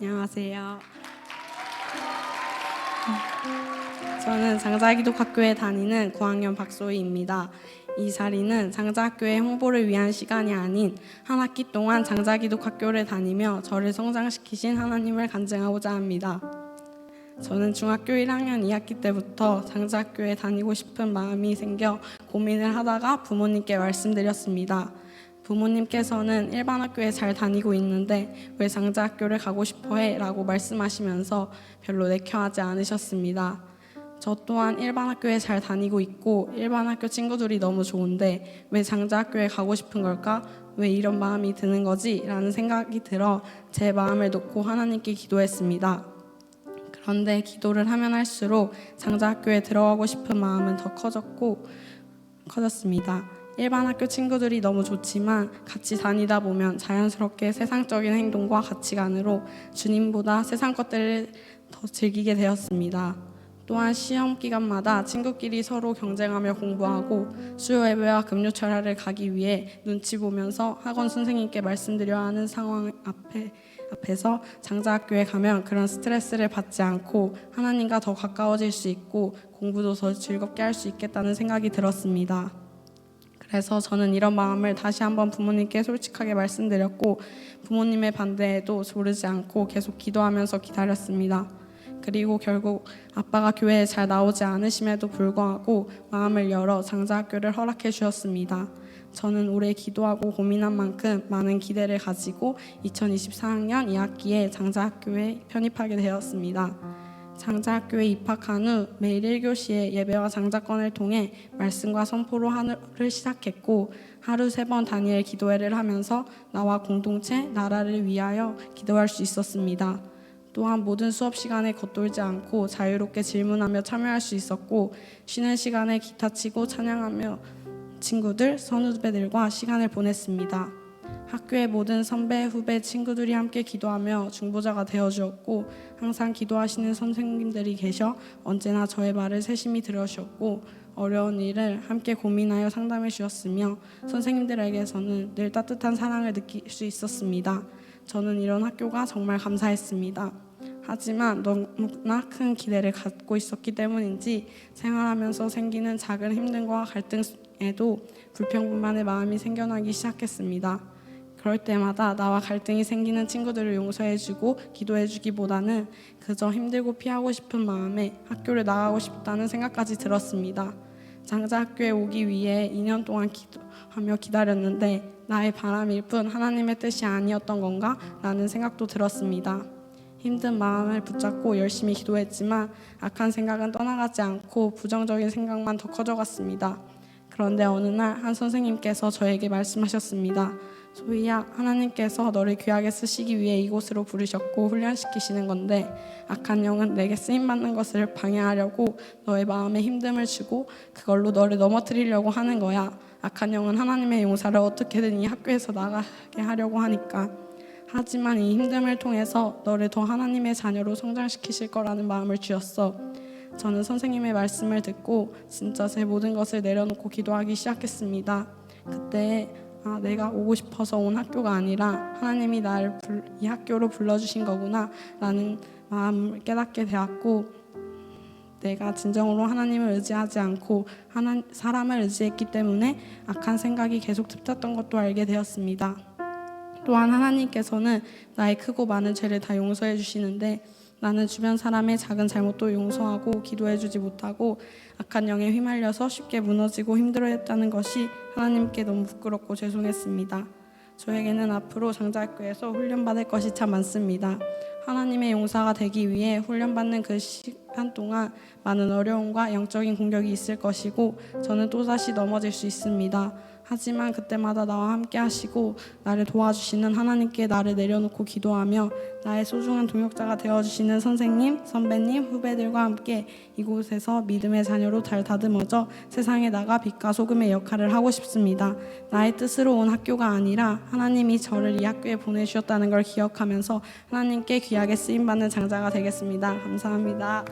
안녕하세요. 저는 장자기독학교에 다니는 9학년 박소희입니다. 이 자리는 장자학교의 홍보를 위한 시간이 아닌 한 학기 동안 장자기독학교를 다니며 저를 성장시키신 하나님을 간증하고자 합니다. 저는 중학교 1학년 2학기 때부터 장자학교에 다니고 싶은 마음이 생겨 고민을 하다가 부모님께 말씀드렸습니다. 부모님께서는 일반 학교에 잘 다니고 있는데 왜 장자 학교를 가고 싶어 해? 라고 말씀하시면서 별로 내켜하지 않으셨습니다. 저 또한 일반 학교에 잘 다니고 있고 일반 학교 친구들이 너무 좋은데 왜 장자 학교에 가고 싶은 걸까? 왜 이런 마음이 드는 거지? 라는 생각이 들어 제 마음을 놓고 하나님께 기도했습니다. 그런데 기도를 하면 할수록 장자 학교에 들어가고 싶은 마음은 더 커졌고 커졌습니다. 일반 학교 친구들이 너무 좋지만 같이 다니다 보면 자연스럽게 세상적인 행동과 가치관으로 주님보다 세상 것들을 더 즐기게 되었습니다. 또한 시험 기간마다 친구끼리 서로 경쟁하며 공부하고 수요 예배와 금요 철야를 가기 위해 눈치 보면서 학원 선생님께 말씀드려야 하는 상황 앞에 앞에서 장자학교에 가면 그런 스트레스를 받지 않고 하나님과 더 가까워질 수 있고 공부도 더 즐겁게 할 수 있겠다는 생각이 들었습니다. 그래서 저는 이런 마음을 다시 한번 부모님께 솔직하게 말씀드렸고 부모님의 반대에도 조르지 않고 계속 기도하면서 기다렸습니다. 그리고 결국 아빠가 교회에 잘 나오지 않으심에도 불구하고 마음을 열어 장자학교를 허락해 주셨습니다. 저는 올해 기도하고 고민한 만큼 많은 기대를 가지고 2024학년 2학기에 장자학교에 편입하게 되었습니다. 장자학교에 입학한 후 매일 1교시에 예배와 장자권을 통해 말씀과 선포로 하루를 시작했고 하루 세 번 다니엘 기도회를 하면서 나와 공동체, 나라를 위하여 기도할 수 있었습니다. 또한 모든 수업 시간에 겉돌지 않고 자유롭게 질문하며 참여할 수 있었고 쉬는 시간에 기타 치고 찬양하며 친구들, 선후배들과 시간을 보냈습니다. 학교의 모든 선배, 후배, 친구들이 함께 기도하며 중보자가 되어 주었고 항상 기도하시는 선생님들이 계셔 언제나 저의 말을 세심히 들어 주셨고 어려운 일을 함께 고민하여 상담해 주셨으며 선생님들에게서는 늘 따뜻한 사랑을 느낄 수 있었습니다. 저는 이런 학교가 정말 감사했습니다. 하지만 너무나 큰 기대를 갖고 있었기 때문인지 생활하면서 생기는 작은 힘듦과 갈등에도 불평불만의 마음이 생겨나기 시작했습니다. 그럴 때마다 나와 갈등이 생기는 친구들을 용서해주고 기도해주기보다는 그저 힘들고 피하고 싶은 마음에 학교를 나가고 싶다는 생각까지 들었습니다. 장자 학교에 오기 위해 2년 동안 기도하며 기다렸는데 나의 바람일 뿐 하나님의 뜻이 아니었던 건가? 라는 생각도 들었습니다. 힘든 마음을 붙잡고 열심히 기도했지만 악한 생각은 떠나가지 않고 부정적인 생각만 더 커져갔습니다. 그런데 어느 날 한 선생님께서 저에게 말씀하셨습니다. 소희야, 하나님께서 너를 귀하게 쓰시기 위해 이곳으로 부르셨고 훈련시키시는 건데 악한 영은 내게 쓰임 받는 것을 방해하려고 너의 마음에 힘듦을 주고 그걸로 너를 넘어뜨리려고 하는 거야. 악한 영은 하나님의 용사를 어떻게든 이 학교에서 나가게 하려고 하니까. 하지만 이 힘듦을 통해서 너를 더 하나님의 자녀로 성장시키실 거라는 마음을 주었어. 저는 선생님의 말씀을 듣고 진짜 제 모든 것을 내려놓고 기도하기 시작했습니다. 그때 아, 내가 오고 싶어서 온 학교가 아니라 하나님이 나를 불, 이 학교로 불러주신 거구나 라는 마음을 깨닫게 되었고 내가 진정으로 하나님을 의지하지 않고 하나, 사람을 의지했기 때문에 악한 생각이 계속 듭혔던 것도 알게 되었습니다. 또한 하나님께서는 나의 크고 많은 죄를 다 용서해 주시는데 나는 주변 사람의 작은 잘못도 용서하고 기도해 주지 못하고 악한 영에 휘말려서 쉽게 무너지고 힘들어했다는 것이 하나님께 너무 부끄럽고 죄송했습니다. 저에게는 앞으로 장자학교에서 훈련받을 것이 참 많습니다. 하나님의 용사가 되기 위해 훈련받는 그 시간 동안 많은 어려움과 영적인 공격이 있을 것이고 저는 또다시 넘어질 수 있습니다. 하지만 그때마다 나와 함께 하시고 나를 도와주시는 하나님께 나를 내려놓고 기도하며 나의 소중한 동역자가 되어주시는 선생님, 선배님, 후배들과 함께 이곳에서 믿음의 자녀로 잘 다듬어져 세상에 나가 빛과 소금의 역할을 하고 싶습니다. 나의 뜻으로 온 학교가 아니라 하나님이 저를 이 학교에 보내주셨다는 걸 기억하면서 하나님께 귀하게 쓰임받는 장자가 되겠습니다. 감사합니다.